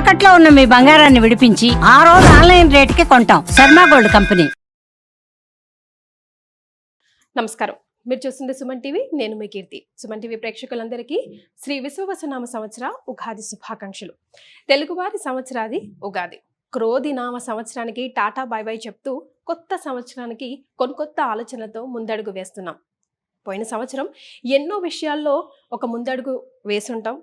తాకట్లో ఉన్న మీ బంగారాన్ని విడిపించి ఆ రోజు ఆన్లైన్ రేటుకి కొంటాం. Sharma gold company. నమస్కారం. మీరు చూస్తుంది సుమన్ టీవీ నేను మీ కీర్తి. సుమన్ టీవీ ప్రేక్షకులందరికీ శ్రీ విశ్వవసనామ సంవత్సర ఉగాది శుభాకాంక్షలు. తెలుగువారి సంవత్సరాది ఉగాది. క్రోధి నామ సంవత్సరానికి టాటా బై బై చెప్తూ కొత్త సంవత్సరానికి కొత్త ఆలోచనలతో ముందడుగు వేస్తున్నాం. పోయిన సంవత్సరం ఎన్నో విషయాల్లో ఒక ముందడుగు వేసుంటాం.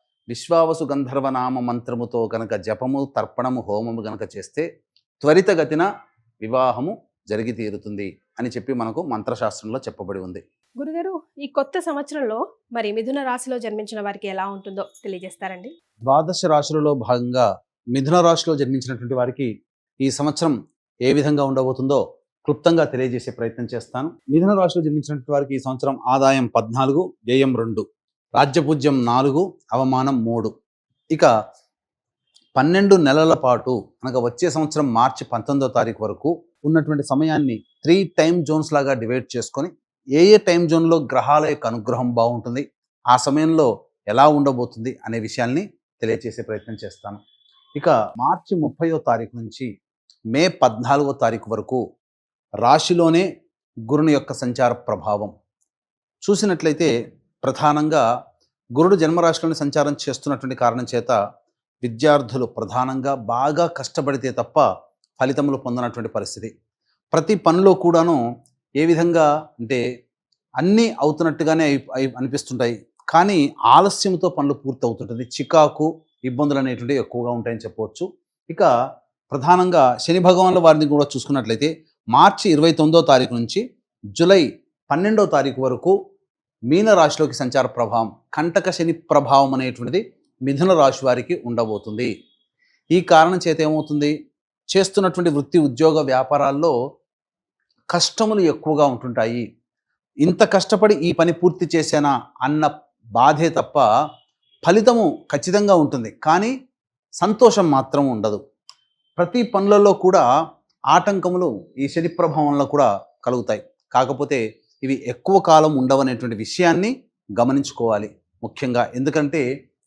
విశ్వావసు గంధర్వ నామ మంత్రముతో గనక జపము తర్పణము హోమము గనక చేస్తే త్వరితగతిన వివాహము జరిగి తీరుతుంది అని చెప్పి మనకు మంత్రశాస్త్రంలో చెప్పబడి ఉంది. గురుగారు ఈ కొత్త సంవత్సరంలో మరి మిథున రాశిలో జన్మించిన వారికి ఎలా ఉంటుందో తెలియజేస్తారండి? ద్వాదశ రాశులలో భాగంగా మిథున రాశిలో జన్మించినటువంటి వారికి ఈ సంవత్సరం ఏ విధంగా ఉండబోతుందో క్లుప్తంగా తెలియజేసే ప్రయత్నం చేస్తాను. మిథున రాశిలో జన్మించినటువంటి వారికి ఈ సంవత్సరం ఆదాయం పద్నాలుగు వ్యయం రెండు. రాజ్యపూజ్యం నాలుగు అవమానం మూడు. ఇక పన్నెండు నెలల పాటు అనగా వచ్చే సంవత్సరం మార్చి పంతొమ్మిదో తారీఖు వరకు ఉన్నటువంటి సమయాన్ని త్రీ టైం జోన్స్ లాగా డివైడ్ చేసుకొని ఏ ఏ టైం జోన్లో గ్రహాల యొక్క అనుగ్రహం బాగుంటుంది ఆ సమయంలో ఎలా ఉండబోతుంది అనే విషయాల్ని తెలియచేసే ప్రయత్నం చేస్తాను. ఇక మార్చి ముప్పయో తారీఖు నుంచి మే పద్నాలుగో తారీఖు వరకు రాశిలోనే గురుని యొక్క సంచార ప్రభావం. చూసినట్లయితే ప్రధానంగా గురుడు జన్మరాశిలోని సంచారం చేస్తున్నటువంటి కారణం చేత విద్యార్థులు ప్రధానంగా బాగా కష్టపడితే తప్ప ఫలితములు పొందనటువంటి పరిస్థితి. ప్రతి పనిలో కూడాను ఏ విధంగా అంటే అన్నీ అవుతున్నట్టుగానే అయి- అనిపిస్తుంటాయి. కానీ ఆలస్యంతో పనులు పూర్తి అవుతుంటుంది చికాకు ఇబ్బందులు అనేటువంటివి ఎక్కువగా ఉంటాయని చెప్పవచ్చు. ఇక ప్రధానంగా శని భగవానుల వారిని కూడా చూసుకున్నట్లయితే మార్చి ఇరవై తొమ్మిదో తారీఖు నుంచి జూలై పన్నెండో తారీఖు వరకు మీన రాశిలోకి సంచార ప్రభావం కంటక శని ప్రభావం అనేటువంటిది మిథున రాశి వారికి ఉండబోతుంది. ఈ కారణం చేత ఏమవుతుంది? చేస్తున్నటువంటి వృత్తి ఉద్యోగ వ్యాపారాల్లో కష్టములు ఎక్కువగా ఉంటుంటాయి. ఇంత కష్టపడి ఈ పని పూర్తి చేసేనా అన్న బాధే తప్ప ఫలితము ఖచ్చితంగా ఉంటుంది. కానీ సంతోషం మాత్రం ఉండదు. ప్రతి పనులలో కూడా ఆటంకములు ఈ శని ప్రభావంలో కూడా కలుగుతాయి. కాకపోతే ఇవి ఎక్కువ కాలం ఉండవనేటువంటి విషయాన్ని గమనించుకోవాలి ముఖ్యంగా. ఎందుకంటే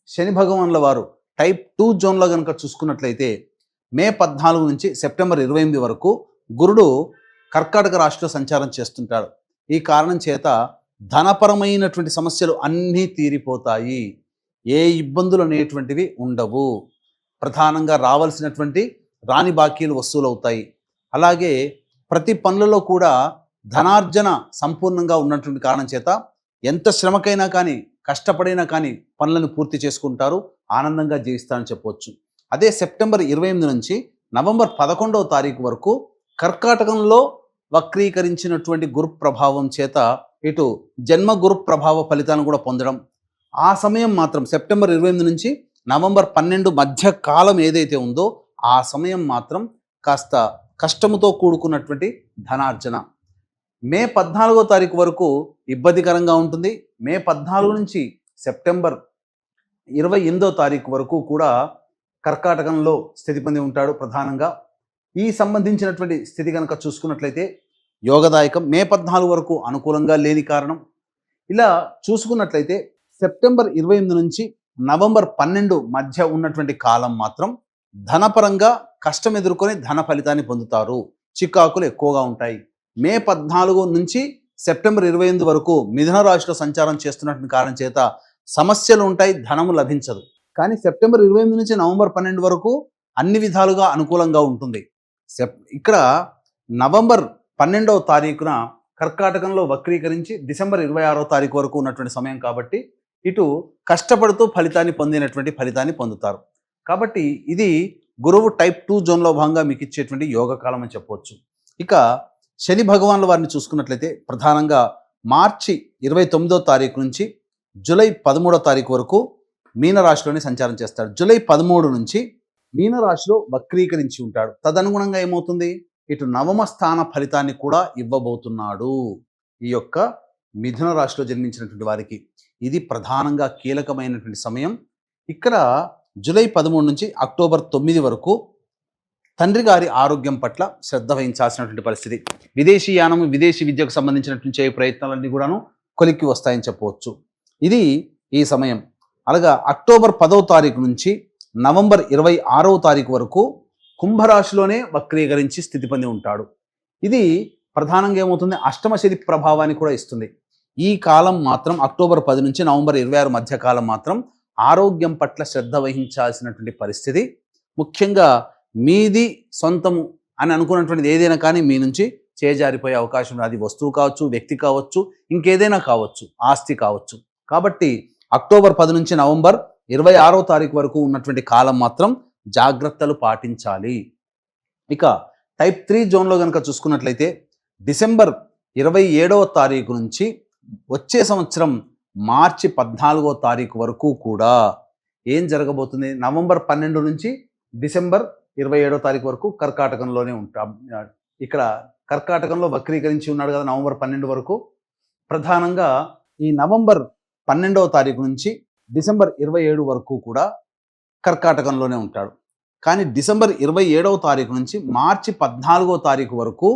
శని భగవాన్ల వారు టైప్ టూ జోన్లో కనుక చూసుకున్నట్లయితే మే పద్నాలుగు నుంచి సెప్టెంబర్ ఇరవై ఎనిమిది వరకు గురుడు కర్కాటక రాశిలో సంచారం చేస్తుంటాడు. ఈ కారణం చేత ధనపరమైనటువంటి సమస్యలు అన్నీ తీరిపోతాయి. ఏ ఇబ్బందులు అనేటువంటివి ఉండవు. ప్రధానంగా రావాల్సినటువంటి రాని బాకీలు వసూలు అవుతాయి అలాగే ప్రతి పనులలో కూడా ధనార్జన సంపూర్ణంగా ఉన్నటువంటి కారణం చేత ఎంత శ్రమకైనా కానీ కష్టపడైనా కానీ పనులను పూర్తి చేసుకుంటారు ఆనందంగా జీవిస్తారని చెప్పవచ్చు అదే సెప్టెంబర్ ఇరవై ఎనిమిది నుంచి నవంబర్ పదకొండవ తారీఖు వరకు కర్కాటకంలో వక్రీకరించినటువంటి గురు ప్రభావం చేత ఇటు జన్మ గురు ప్రభావ ఫలితాలను కూడా పొందడం. ఆ సమయం మాత్రం సెప్టెంబర్ ఇరవై ఎనిమిది నుంచి నవంబర్ పన్నెండు మధ్య కాలం ఏదైతే ఉందో ఆ సమయం మాత్రం కాస్త కష్టముతో కూడుకున్నటువంటి ధనార్జన. మే పద్నాలుగో తారీఖు వరకు ఇబ్బందికరంగా ఉంటుంది. మే పద్నాలుగు నుంచి సెప్టెంబర్ ఇరవై ఎనిమిదో తారీఖు వరకు కూడా కర్కాటకంలో స్థితి పొంది ఉంటాడు ప్రధానంగా. ఈ సంబంధించినటువంటి స్థితి కనుక చూసుకున్నట్లయితే యోగదాయకం మే పద్నాలుగు వరకు అనుకూలంగా లేని కారణం. ఇలా చూసుకున్నట్లయితే సెప్టెంబర్ ఇరవై ఎనిమిది నుంచి నవంబర్ పన్నెండు మధ్య ఉన్నటువంటి కాలం మాత్రం ధనపరంగా కష్టం ఎదుర్కొని ధన ఫలితాన్ని పొందుతారు. చికాకులు ఎక్కువగా ఉంటాయి. మే పద్నాలుగు నుంచి సెప్టెంబర్ ఇరవై ఎనిమిది వరకు మిథున రాశిలో సంచారం చేస్తున్నటువంటి కారణం చేత సమస్యలు ఉంటాయి ధనము లభించదు. కానీ సెప్టెంబర్ ఇరవై ఎనిమిది నుంచి నవంబర్ పన్నెండు వరకు అన్ని విధాలుగా అనుకూలంగా ఉంటుంది. సెప్ ఇక్కడ నవంబర్ పన్నెండవ తారీఖున కర్కాటకంలో వక్రీకరించి డిసెంబర్ ఇరవై ఆరో తారీఖు వరకు ఉన్నటువంటి సమయం కాబట్టి ఇటు కష్టపడుతూ ఫలితాన్ని పొందినటువంటి ఫలితాన్ని పొందుతారు. కాబట్టి ఇది గురువు టైప్ టూ జోన్లో భాగంగా మీకు ఇచ్చేటువంటి యోగ కాలం అని చెప్పవచ్చు ఇక శని భగవాన్ల వారిని చూసుకున్నట్లయితే ప్రధానంగా మార్చి ఇరవై తొమ్మిదో తారీఖు నుంచి జూలై పదమూడో తారీఖు వరకు మీనరాశిలోనే సంచారం చేస్తాడు. జూలై పదమూడు నుంచి మీనరాశిలో వక్రీకరించి ఉంటాడు. తదనుగుణంగా ఏమవుతుంది? ఇటు నవమ స్థాన ఫలితాన్ని కూడా ఇవ్వబోతున్నాడు. ఈ యొక్క మిథున రాశిలో జన్మించినటువంటి వారికి ఇది ప్రధానంగా కీలకమైనటువంటి సమయం. ఇక్కడ జూలై పదమూడు నుంచి అక్టోబర్ తొమ్మిది వరకు తండ్రి గారి ఆరోగ్యం పట్ల శ్రద్ధ వహించాల్సినటువంటి పరిస్థితి. విదేశీయానం విదేశీ విద్యకు సంబంధించినటువంటి చేయ ప్రయత్నాలన్నీ కూడాను కొలిక్కి వస్తాయని చెప్పవచ్చు. ఇది ఈ సమయం. అలాగా అక్టోబర్ పదవ తారీఖు నుంచి నవంబర్ ఇరవై ఆరవ తారీఖు వరకు కుంభరాశిలోనే వక్రీకరించి స్థితి పొంది ఉంటాడు. ఇది ప్రధానంగా ఏమవుతుంది? అష్టమ శని ప్రభావాన్ని కూడా ఇస్తుంది. ఈ కాలం మాత్రం అక్టోబర్ పది నుంచి నవంబర్ ఇరవై ఆరు మధ్య కాలం మాత్రం ఆరోగ్యం పట్ల శ్రద్ధ వహించాల్సినటువంటి పరిస్థితి. ముఖ్యంగా మీది సొంతము అని అనుకున్నటువంటిది ఏదైనా కానీ మీ నుంచి చేజారిపోయే అవకాశం ఉంది. అది వస్తువు కావచ్చు వ్యక్తి కావచ్చు ఇంకేదైనా కావచ్చు ఆస్తి కావచ్చు. కాబట్టి అక్టోబర్ పది నుంచి నవంబర్ ఇరవై ఆరో తారీఖు వరకు ఉన్నటువంటి కాలం మాత్రం జాగ్రత్తలు పాటించాలి. ఇక టైప్ త్రీ జోన్లో కనుక చూసుకున్నట్లయితే డిసెంబర్ ఇరవై ఏడవ తారీఖు నుంచి వచ్చే సంవత్సరం మార్చి పద్నాలుగో తారీఖు వరకు కూడా ఏం జరగబోతుంది? నవంబర్ పన్నెండు నుంచి డిసెంబర్ ఇరవై ఏడో తారీఖు వరకు కర్కాటకంలోనే ఉంటాం. ఇక్కడ కర్కాటకంలో వక్రీకరించి ఉన్నాడు కదా నవంబర్ పన్నెండు వరకు. ప్రధానంగా ఈ నవంబర్ పన్నెండవ తారీఖు నుంచి డిసెంబర్ ఇరవై ఏడు వరకు కూడా కర్కాటకంలోనే ఉంటాడు. కానీ డిసెంబర్ ఇరవై ఏడవ తారీఖు నుంచి మార్చి పద్నాలుగో తారీఖు వరకు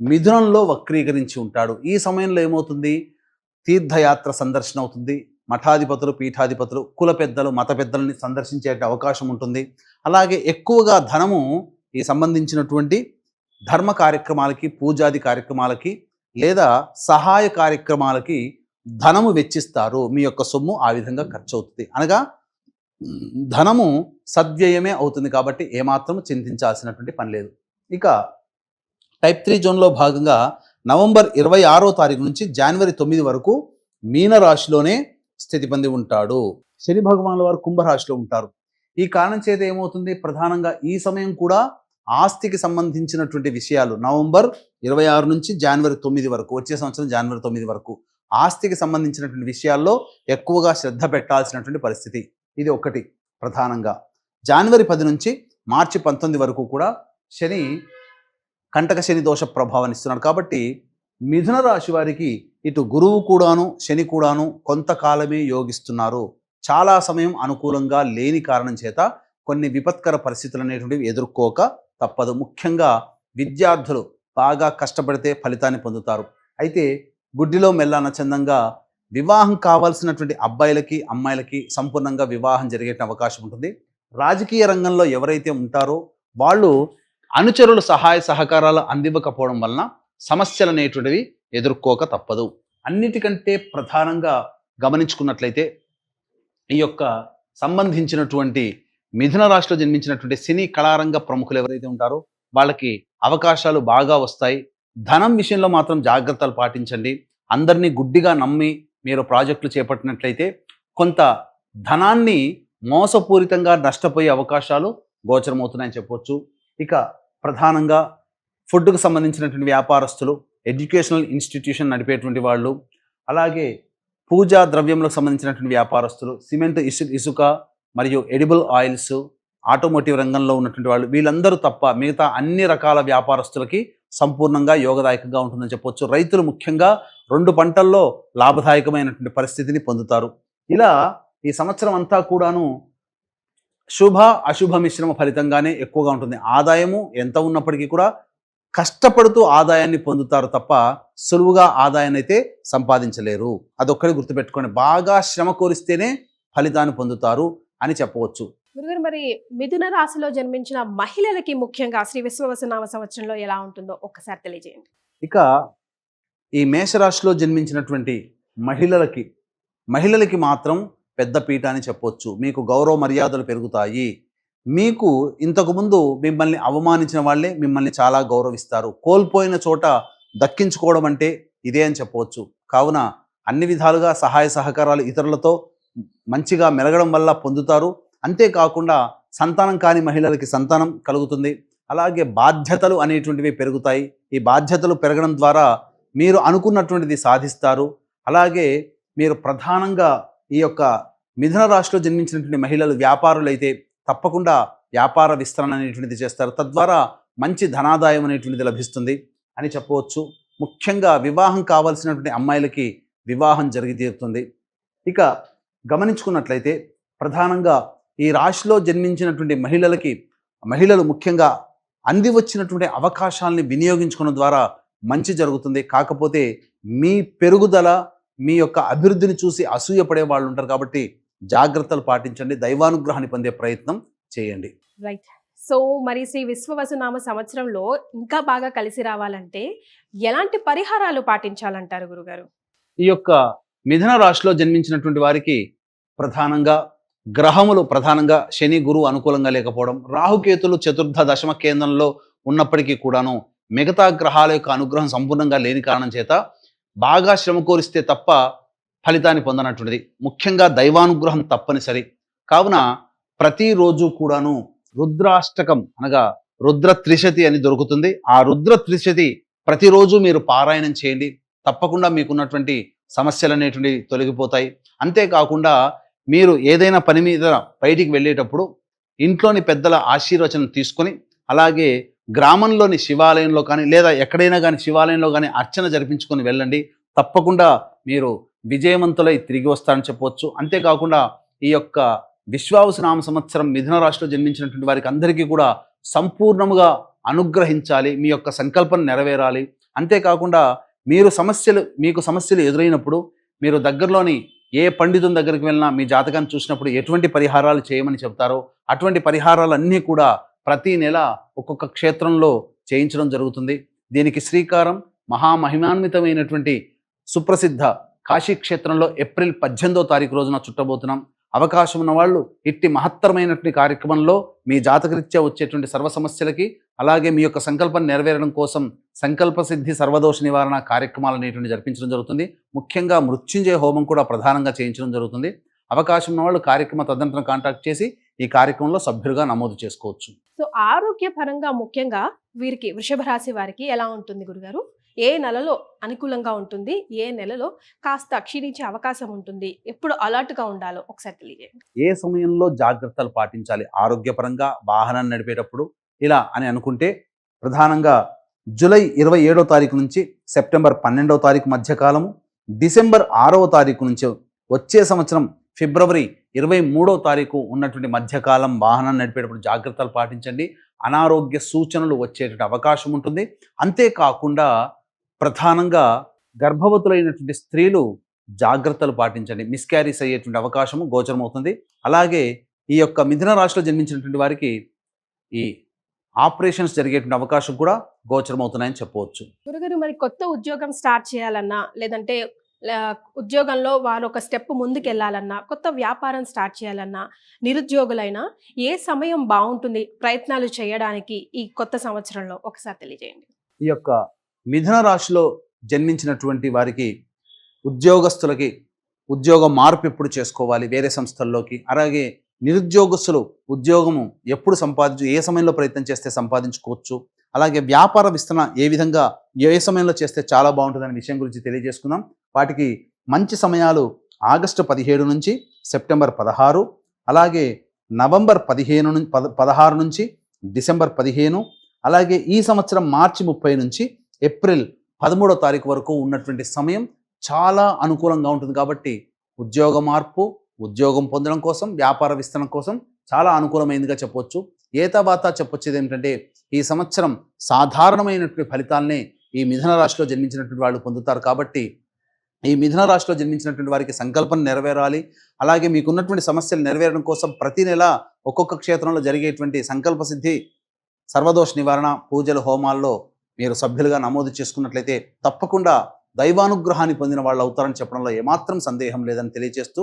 మిథునంలో వక్రీకరించి ఉంటాడు. ఈ సమయంలో ఏమవుతుంది? తీర్థయాత్ర సందర్శన అవుతుంది. మఠాధిపతులు పీఠాధిపతులు కుల పెద్దలు మత పెద్దలని సందర్శించే అవకాశం ఉంటుంది. అలాగే ఎక్కువగా ధనము ఈ సంబంధించినటువంటి ధర్మ కార్యక్రమాలకి పూజాది కార్యక్రమాలకి లేదా సహాయ కార్యక్రమాలకి ధనము వెచ్చిస్తారు. మీ యొక్క సొమ్ము ఆ విధంగా ఖర్చు అవుతుంది అనగా ధనము సద్వ్యయమే అవుతుంది కాబట్టి ఏమాత్రం చింతించాల్సినటువంటి పని లేదు. ఇక టైప్ త్రీ జోన్లో భాగంగా నవంబర్ ఇరవై ఆరో తారీఖు నుంచి జనవరి తొమ్మిది వరకు మీన రాశిలోనే స్థితి పొంది ఉంటాడు. శని భగవానుల వారు కుంభరాశిలో ఉంటారు. ఈ కారణం చేత ఏమవుతుంది? ప్రధానంగా ఈ సమయం కూడా ఆస్తికి సంబంధించినటువంటి విషయాలు. నవంబర్ ఇరవై ఆరు నుంచి జనవరి తొమ్మిది వరకు వచ్చే సంవత్సరం జనవరి తొమ్మిది వరకు ఆస్తికి సంబంధించినటువంటి విషయాల్లో ఎక్కువగా శ్రద్ధ పెట్టాల్సినటువంటి పరిస్థితి. ఇది ఒకటి ప్రధానంగా. జనవరి పది నుంచి మార్చి పంతొమ్మిది వరకు కూడా శని కంటక శని దోష ప్రభావాన్ని ఇస్తున్నాడు. కాబట్టి మిథున రాశి వారికి ఇటు గురువు కూడాను శని కూడాను కొంతకాలమే యోగిస్తున్నారు. చాలా సమయం అనుకూలంగా లేని కారణం చేత కొన్ని విపత్కర పరిస్థితులు అనేటువంటివి ఎదుర్కోక తప్పదు. ముఖ్యంగా విద్యార్థులు బాగా కష్టపడితే ఫలితాన్ని పొందుతారు. అయితే గుడ్డిలో మెల్లాన చందంగా వివాహం కావాల్సినటువంటి అబ్బాయిలకి అమ్మాయిలకి సంపూర్ణంగా వివాహం జరిగే అవకాశం ఉంటుంది. రాజకీయ రంగంలో ఎవరైతే ఉంటారో వాళ్ళు అనుచరుల సహాయ సహకారాలు అందివ్వకపోవడం వలన సమస్యలు అనేటువంటివి ఎదుర్కోక తప్పదు. అన్నిటికంటే ప్రధానంగా గమనించుకున్నట్లయితే ఈ యొక్క సంబంధించినటువంటి మిథున రాశిలో జన్మించినటువంటి సినీ కళారంగ ప్రముఖులు ఎవరైతే ఉంటారో వాళ్ళకి అవకాశాలు బాగా వస్తాయి. ధనం విషయంలో మాత్రం జాగ్రత్తలు పాటించండి. అందరినీ గుడ్డిగా నమ్మి మీరు ప్రాజెక్టులు చేపట్టినట్లయితే కొంత ధనాన్ని మోసపూరితంగా నష్టపోయే అవకాశాలు గోచరమవుతున్నాయని చెప్పొచ్చు. ఇక ప్రధానంగా ఫుడ్కు సంబంధించినటువంటి వ్యాపారస్తులు ఎడ్యుకేషనల్ ఇన్స్టిట్యూషన్ నడిపేటువంటి వాళ్ళు అలాగే పూజా ద్రవ్యములకు సంబంధించినటువంటి వ్యాపారస్తులు సిమెంట్ ఇసు ఇసుక మరియు ఎడిబుల్ ఆయిల్స్ ఆటోమోటివ్ రంగంలో ఉన్నటువంటి వాళ్ళు వీళ్ళందరూ తప్ప మిగతా అన్ని రకాల వ్యాపారస్తులకి సంపూర్ణంగా యోగదాయకంగా ఉంటుందని చెప్పొచ్చు. రైతులు ముఖ్యంగా రెండు పంటల్లో లాభదాయకమైనటువంటి పరిస్థితిని పొందుతారు. ఇలా ఈ సంవత్సరం అంతా కూడాను శుభ అశుభ మిశ్రమ ఫలితంగానే ఎక్కువగా ఉంటుంది. ఆదాయము ఎంత ఉన్నప్పటికీ కూడా కష్టపడుతూ ఆదాయాన్ని పొందుతారు తప్ప సులువుగా ఆదాయాన్ని అయితే సంపాదించలేరు. అదొక్కటి గుర్తుపెట్టుకోండి. బాగా శ్రమ కోరిస్తేనే ఫలితాన్ని పొందుతారు. అని చెప్పవచ్చు. గురుగారు మరి మిథున రాశిలో జన్మించిన మహిళలకి ముఖ్యంగా శ్రీ విశ్వవసనామ సంవత్సరంలో ఎలా ఉంటుందో ఒక్కసారి తెలియజేయండి. ఇక ఈ మేషరాశిలో జన్మించినటువంటి మహిళలకి మహిళలకి మాత్రం పెద్ద పీట అని చెప్పొచ్చు. మీకు గౌరవ మర్యాదలు పెరుగుతాయి. మీకు ఇంతకుముందు మిమ్మల్ని అవమానించిన వాళ్ళే మిమ్మల్ని చాలా గౌరవిస్తారు. కోల్పోయిన చోట దక్కించుకోవడం అంటే ఇదే అని చెప్పవచ్చు కావున అన్ని విధాలుగా సహాయ సహకారాలు ఇతరులతో మంచిగా మెలగడం వల్ల పొందుతారు. అంతేకాకుండా సంతానం కాని మహిళలకి సంతానం కలుగుతుంది. అలాగే బాధ్యతలు అనేటువంటివి పెరుగుతాయి. ఈ బాధ్యతలు పెరగడం ద్వారా మీరు అనుకున్నటువంటిది సాధిస్తారు. అలాగే మీరు ప్రధానంగా ఈ యొక్క మిథున రాశిలో జన్మించినటువంటి మహిళలు వ్యాపారులు అయితే తప్పకుండా వ్యాపార విస్తరణ అనేటువంటిది చేస్తారు. తద్వారా మంచి ధనాదాయం అనేటువంటిది లభిస్తుంది అని చెప్పవచ్చు. ముఖ్యంగా వివాహం కావాల్సినటువంటి అమ్మాయిలకి వివాహం జరిగి తీరుతుంది. ఇక గమనించుకున్నట్లయితే ప్రధానంగా ఈ రాశిలో జన్మించినటువంటి మహిళలకి మహిళలు ముఖ్యంగా అంది వచ్చినటువంటి అవకాశాలని వినియోగించుకోవడం ద్వారా మంచి జరుగుతుంది. కాకపోతే మీ పెరుగుదల మీ యొక్క అభివృద్ధిని చూసి అసూయపడే వాళ్ళు ఉంటారు కాబట్టి జాగ్రత్తలు పాటించండి. దైవానుగ్రహాన్ని పొందే ప్రయత్నం చేయండి. రైట్ సో మరి శ్రీ విశ్వవసునామ సంవత్సరంలో ఇంకా బాగా కలిసి రావాలంటే ఎలాంటి పరిహారాలు పాటించాలంటారు గురుగారు? ఈ యొక్క మిథున రాశిలో జన్మించినటువంటి వారికి ప్రధానంగా గ్రహములు ప్రధానంగా శని గురువు అనుకూలంగా లేకపోవడం రాహుకేతులు చతుర్థ దశమ కేంద్రంలో ఉన్నప్పటికీ కూడాను మిగతా గ్రహాల యొక్క అనుగ్రహం సంపూర్ణంగా లేని కారణం చేత బాగా శ్రమ కోరిస్తే తప్ప ఫలితాన్ని పొందనటువంటిది. ముఖ్యంగా దైవానుగ్రహం తప్పనిసరి. కావున ప్రతిరోజు కూడాను రుద్రాష్టకం అనగా రుద్ర త్రిశతి అని దొరుకుతుంది. ఆ రుద్ర త్రిశతి ప్రతిరోజు మీరు పారాయణం చేయండి. తప్పకుండా మీకున్నటువంటి సమస్యలు అనేటువంటివి తొలగిపోతాయి. అంతేకాకుండా మీరు ఏదైనా పని మీద బయటికి వెళ్ళేటప్పుడు ఇంట్లోని పెద్దల ఆశీర్వచనం తీసుకొని అలాగే గ్రామంలోని శివాలయంలో కానీ లేదా ఎక్కడైనా కానీ శివాలయంలో కానీ అర్చన జరిపించుకొని వెళ్ళండి. తప్పకుండా మీరు విజయవంతులై తిరిగి వస్తారని చెప్పవచ్చు. అంతేకాకుండా ఈ యొక్క విశ్వావసనామ సంవత్సరం మిథున రాశిలో జన్మించినటువంటి వారికి అందరికీ కూడా సంపూర్ణముగా అనుగ్రహించాలి. మీ యొక్క సంకల్పం నెరవేరాలి. అంతేకాకుండా మీరు సమస్యలు మీకు సమస్యలు ఎదురైనప్పుడు మీరు దగ్గరలోని ఏ పండితుని దగ్గరికి వెళ్ళినా మీ జాతకాన్ని చూసినప్పుడు ఎటువంటి పరిహారాలు చేయమని చెప్తారో అటువంటి పరిహారాలన్నీ కూడా ప్రతి నెల ఒక్కొక్క క్షేత్రంలో చేయించడం జరుగుతుంది. దీనికి శ్రీకారం మహామహిమాన్వితమైనటువంటి సుప్రసిద్ధ కాశీ క్షేత్రంలో ఏప్రిల్ పద్దెనిమిదో తారీఖు రోజున చుట్టబోతున్నాం. అవకాశం ఉన్న వాళ్ళు ఇట్టి మహత్తరమైనటువంటి కార్యక్రమంలో మీ జాతకరీత్యా వచ్చేటువంటి సర్వ సమస్యలకి అలాగే మీ యొక్క సంకల్పం నెరవేరడం కోసం సంకల్ప సిద్ధి సర్వదోష నివారణ కార్యక్రమాలు అనేటువంటి జరిపించడం జరుగుతుంది. ముఖ్యంగా మృత్యుంజయ హోమం కూడా ప్రధానంగా చేయించడం జరుగుతుంది. అవకాశం ఉన్న వాళ్ళు కార్యక్రమ తదనంతరం కాంటాక్ట్ చేసి ఈ కార్యక్రమంలో సభ్యులుగా నమోదు చేసుకోవచ్చు. సో ఆరోగ్యపరంగా ముఖ్యంగా వీరికి వృషభ రాశి వారికి ఎలా ఉంటుంది గురుగారు? ఏ నెలలో అనుకూలంగా ఉంటుంది? ఏ నెలలో కాస్త క్షీణించే అవకాశం ఉంటుంది? ఎప్పుడు అలర్ట్గా ఉండాలో ఒకసారి తెలియజేయండి. ఏ సమయంలో జాగ్రత్తలు పాటించాలి? ఆరోగ్యపరంగా వాహనాన్ని నడిపేటప్పుడు ఇలా అని అనుకుంటే ప్రధానంగా జూలై ఇరవై ఏడో తారీఖు నుంచి సెప్టెంబర్ పన్నెండవ తారీఖు మధ్యకాలము డిసెంబర్ ఆరవ తారీఖు నుంచి వచ్చే సంవత్సరం ఫిబ్రవరి ఇరవై మూడో తారీఖు ఉన్నటువంటి మధ్యకాలం వాహనాన్ని నడిపేటప్పుడు జాగ్రత్తలు పాటించండి. అనారోగ్య సూచనలు వచ్చేటువంటి అవకాశం ఉంటుంది. అంతేకాకుండా ప్రధానంగా గర్భవతులైనటువంటి స్త్రీలు జాగ్రత్తలు పాటించండి. మిస్క్యారీస్ అయ్యేటువంటి అవకాశము గోచరమవుతుంది. అలాగే ఈ యొక్క మిథున రాశిలో జన్మించినటువంటి వారికి ఈ ఆపరేషన్స్ జరిగేటువంటి అవకాశం కూడా గోచరమవుతున్నాయని చెప్పవచ్చు. గురుగారు మరి కొత్త ఉద్యోగం స్టార్ట్ చేయాలన్నా లేదంటే ఉద్యోగంలో వారు ఒక స్టెప్ ముందుకు వెళ్ళాలన్నా కొత్త వ్యాపారం స్టార్ట్ చేయాలన్నా నిరుద్యోగులైనా ఏ సమయం బాగుంటుంది ప్రయత్నాలు చేయడానికి ఈ కొత్త సంవత్సరంలో? ఒకసారి తెలియజేయండి. ఈ యొక్క మిథున రాశిలో జన్మించినటువంటి వారికి ఉద్యోగస్తులకి ఉద్యోగ మార్పు ఎప్పుడు చేసుకోవాలి వేరే సంస్థల్లోకి. అలాగే నిరుద్యోగస్తులు ఉద్యోగము ఎప్పుడు సంపాదించు ఏ సమయంలో ప్రయత్నం చేస్తే సంపాదించుకోవచ్చు అలాగే వ్యాపార విస్తరణ ఏ విధంగా ఏ సమయంలో చేస్తే చాలా బాగుంటుందనే విషయం గురించి తెలియజేసుకుందాం. వాటికి మంచి సమయాలు ఆగస్టు పదిహేడు నుంచి సెప్టెంబర్ పదహారు అలాగే నవంబర్ పదిహేను నుంచి పద పదహారు నుంచి డిసెంబర్ పదిహేను అలాగే ఈ సంవత్సరం మార్చి ముప్పై నుంచి ఏప్రిల్ పదమూడో తారీఖు వరకు ఉన్నటువంటి సమయం చాలా అనుకూలంగా ఉంటుంది కాబట్టి ఉద్యోగ మార్పు ఉద్యోగం పొందడం కోసం వ్యాపార విస్తరణ కోసం చాలా అనుకూలమైనదిగా చెప్పొచ్చు. ఏ చెప్పొచ్చేది ఏమిటంటే ఈ సంవత్సరం సాధారణమైనటువంటి ఫలితాల్ని ఈ మిథున రాశిలో జన్మించినటువంటి వాళ్ళు పొందుతారు కాబట్టి ఈ మిథున రాశిలో జన్మించినటువంటి వారికి సంకల్పం నెరవేరాలి. అలాగే మీకున్నటువంటి సమస్యలు నెరవేరడం కోసం ప్రతి నెల ఒక్కొక్క క్షేత్రంలో జరిగేటువంటి సంకల్ప సిద్ధి సర్వదోష నివారణ పూజలు హోమాల్లో మీరు సభ్యులుగా నమోదు చేసుకున్నట్లయితే తప్పకుండా దైవానుగ్రహాన్ని పొందిన వాళ్ళు అవుతారని చెప్పడంలో ఏమాత్రం సందేహం లేదని తెలియజేస్తూ